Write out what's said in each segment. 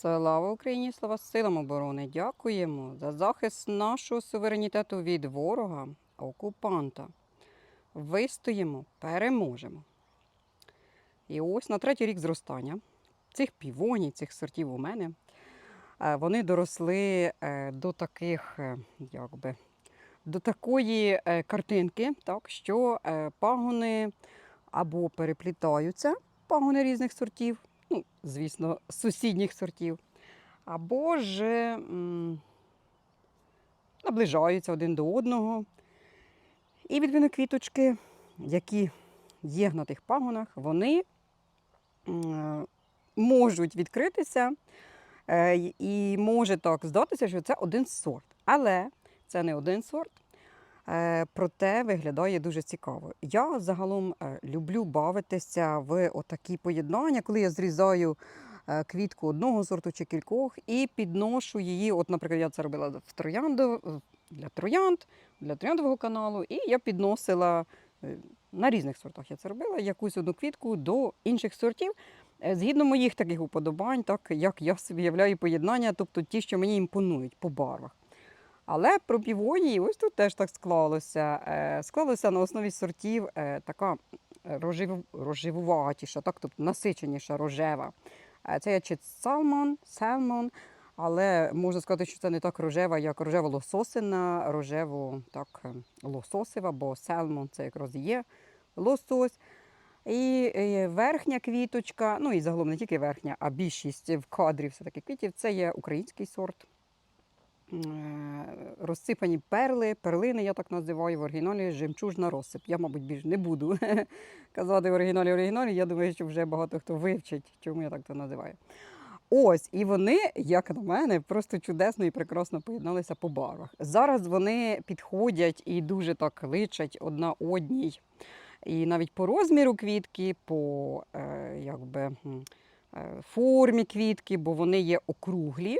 Слава Україні, слава силам оборони! Дякуємо за захист нашого суверенітету від ворога, окупанта. Вистоїмо, переможемо. І ось на третій рік зростання цих півоній, цих сортів у мене, е, вони доросли е, до таких, е, якби, до такої картинки, так, що пагони або переплітаються, пагони різних сортів, ну, звісно, сусідніх сортів, або ж наближаються один до одного. І відповідно квіточки, які є на тих пагонах, вони можуть відкритися, е, і може так здатися, що це один сорт. Але це не один сорт. Е, Проте виглядає дуже цікаво. Я загалом е, люблю бавитися в отакі поєднання, коли я зрізаю е, квітку одного сорту чи кількох і підношу її. От, наприклад, я це робила в троянду, для троянд, для трояндового каналу, і я підносила на різних сортах. Я це робила якусь одну квітку до інших сортів. Згідно моїх таких уподобань, так як я собі являю поєднання, тобто ті, що мені імпонують по барвах. Але про півонії ось тут теж так склалося. Е, Склалося на основі сортів е, така рожев... рожевуватіша, так, тобто насиченіша рожева. Е, Це є чи салмон, селмон, але можна сказати, що це не так рожева, як рожева лососина, рожево так, лососева, бо селмон це якраз є лосось. І верхня квіточка, ну і загалом не тільки верхня, а більшість в кадрі все-таки квітів, це є український сорт. Е, Розсипані перли, перлини, я так називаю в оригіналі жемчужна розсип. Я, мабуть, більш не буду казати в оригіналі оригіналі. Я думаю, що вже багато хто вивчить, чому я так це називаю. Ось, і вони, як на мене, просто чудесно і прекрасно поєдналися по барвах. Зараз вони підходять і дуже так личать одна одній. І навіть по розміру квітки, по е, якби, е, формі квітки, бо вони є округлі.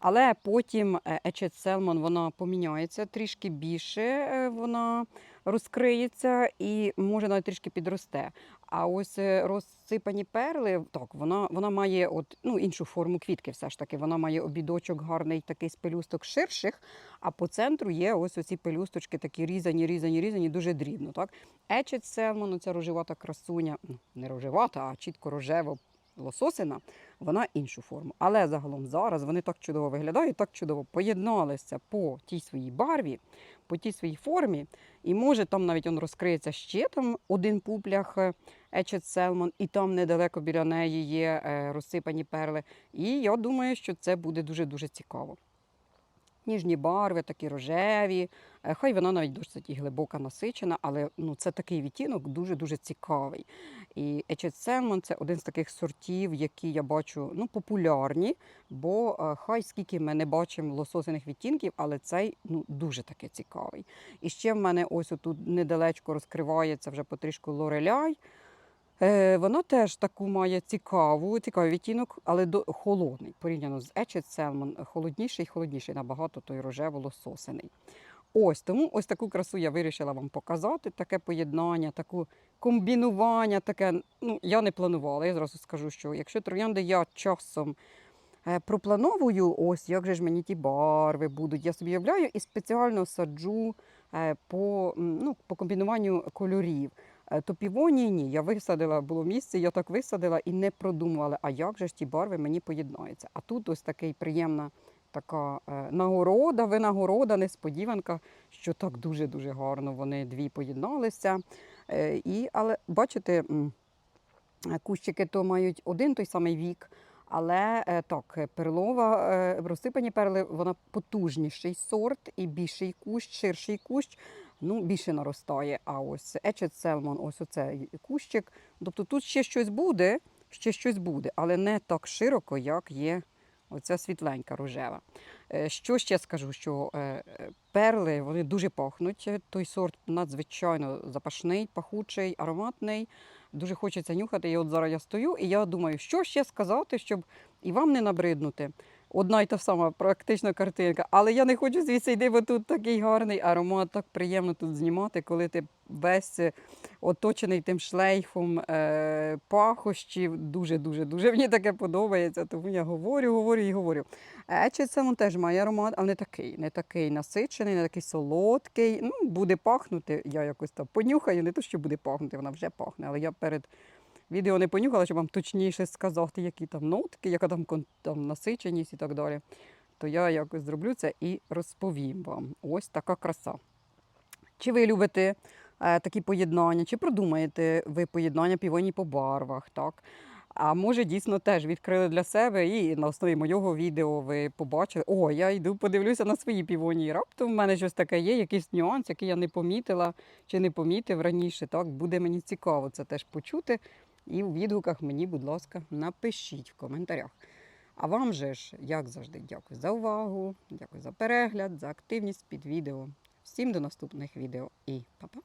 Але потім Ечет Селмон вона поміняється трішки більше, е, вона розкриється і може навіть трішки підросте. А ось е, розсипані перли, так, вона, вона має от, ну, іншу форму квітки, все ж таки. Вона має обідочок гарний такий з пелюсток ширших, а по центру є ось оці пелюсточки такі різані, різані, різані, дуже дрібно. Так? Ечет Селмон, ця рожевата красуня, ну, не рожевата, а чітко рожево лососина, вона іншу форму. Але загалом зараз вони так чудово виглядають, так чудово поєдналися по тій своїй барві, по тій своїй формі. І може там навіть он розкриється ще там один пуплях Ечет Селмон, і там недалеко біля неї є е, розсипані перли. І я думаю, що це буде дуже-дуже цікаво. Ніжні барви, такі рожеві. Е, Хай вона навіть досить глибока насичена, але ну, це такий відтінок дуже-дуже цікавий. І Ечет це один з таких сортів, які я бачу ну, популярні, бо е, хай скільки ми не бачимо лососиних відтінків, але цей ну, дуже таки цікавий. І ще в мене ось тут недалечко розкривається вже потрішку лореляй. Е, Вона теж таку має цікаву, цікавий відтінок, але до, холодний. Порівняно з Ечет Селмон, холодніший, холодніший набагато той рожево-лососиний. Ось тому ось таку красу я вирішила вам показати. Таке поєднання, таку комбінування. Таке, ну я не планувала. Я зразу скажу, що якщо троянди я часом е, проплановую, ось як же ж мені ті барви будуть, я собі уявляю і спеціально саджу е, по, ну, по комбінуванню кольорів. Е, То півонії ні, я висадила, було місце, я так висадила і не продумувала, а як же ж ті барви мені поєднаються. А тут ось такий приємна така е, нагорода, винагорода, несподіванка, що так дуже-дуже гарно вони дві поєдналися. Е, І, але бачите, кущики то мають один той самий вік. Але так, перлова, розсипані перли, вона потужніший сорт і більший кущ, ширший кущ, ну, більше наростає. А ось Ечет Селмон, ось оцей кущик. Тобто тут ще щось буде, ще щось буде, але не так широко, як є оця світленька рожева. Е, Що ще скажу, що е, е, перли вони дуже пахнуть. Той сорт надзвичайно запашний, пахучий, ароматний. Дуже хочеться нюхати. І от зараз я стою, і я думаю, що ще сказати, щоб і вам не набриднути. Одна й та сама практично картинка. Але я не хочу звідси йти, бо тут такий гарний аромат, так приємно тут знімати, коли ти весь е, оточений тим шлейфом е, пахощів. Дуже-дуже дуже мені таке подобається. Тому я говорю, говорю і говорю. Ечі це теж має аромат, але не такий, не такий насичений, не такий солодкий. Ну, буде пахнути. Я якось там понюхаю, не то, що буде пахнути, вона вже пахне, але я перед відео не понюхала, щоб вам точніше сказати, які там нотки, яка там, там насиченість і так далі. То я якось зроблю це і розповім вам. Ось така краса. Чи ви любите е, такі поєднання, чи продумаєте ви поєднання півоній по барвах, так? А може, дійсно теж відкрили для себе і на основі моєго відео ви побачили, о, я йду подивлюся на свої півонії. Раптом в мене щось таке є, якийсь нюанс, який я не помітила чи не помітив раніше. Так, буде мені цікаво це теж почути. І в відгуках мені, будь ласка, напишіть в коментарях. А вам же ж, як завжди, дякую за увагу, дякую за перегляд, за активність під відео. Всім до наступних відео і па-па!